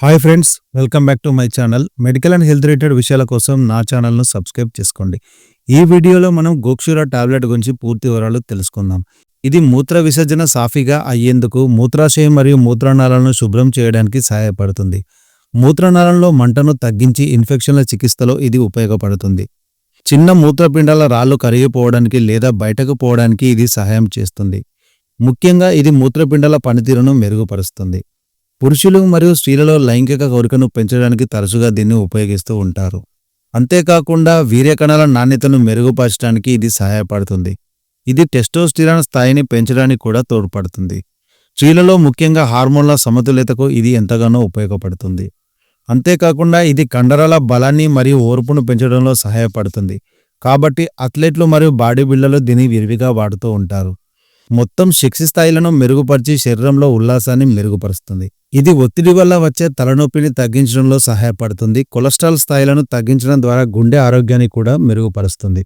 Hi friends welcome back to my channel medical and health related విషయాల కోసం నా ఛానల్ను సబ్స్క్రైబ్ చేసుకోండి. ఈ వీడియోలో మనం గోక్షుర టాబ్లెట్ గురించి పూర్తి వివరాలు తెలుసుకుందాం. ఇది మూత్ర విసర్జన సాఫీగా అయ్యేందుకు మూత్రాశయం మరియు మూత్రనాళాలను శుభ్రం చేయడానికి సహాయపడుతుంది. మూత్రనాళంలో మంటను తగ్గించి ఇన్ఫెక్షన్ల చికిత్సలో ఇది ఉపయోగపడుతుంది. చిన్న మూత్రపిండాల రాళ్ళు కరిగిపోవడానికి లేదా బయటకు పోవడానికి ఇది సహాయం చేస్తుంది. ముఖ్యంగా ఇది మూత్రపిండాల పనితీరును మెరుగుపరుస్తుంది. పురుషులు మరియు స్త్రీలలో లైంగిక కోరికను పెంచడానికి తరచుగా దీన్ని ఉపయోగిస్తూ ఉంటారు. అంతేకాకుండా వీర్యకణాల నాణ్యతను మెరుగుపరచడానికి ఇది సహాయపడుతుంది. ఇది టెస్టోస్టిరాన్ స్థాయిని పెంచడానికి కూడా తోడ్పడుతుంది. స్త్రీలలో ముఖ్యంగా హార్మోన్ల సమతుల్యతకు ఇది ఎంతగానో ఉపయోగపడుతుంది. అంతేకాకుండా ఇది కండరాల బలాన్ని మరియు ఓర్పును పెంచడంలో సహాయపడుతుంది. కాబట్టి అథ్లెట్లు మరియు బాడీ బిల్డర్లు దీన్ని విరివిగా వాడుతూ ఉంటారు. మొత్తం శక్తి స్థాయిలను మెరుగుపరిచి శరీరంలో ఉల్లాసాన్ని మెరుగుపరుస్తుంది. ఇది ఒత్తిడి వల్ల వచ్చే తలనొప్పిని తగ్గించడంలో సహాయపడుతుంది. కొలెస్ట్రాల్ స్థాయిలను తగ్గించడం ద్వారా గుండె ఆరోగ్యాన్ని కూడా మెరుగుపరుస్తుంది.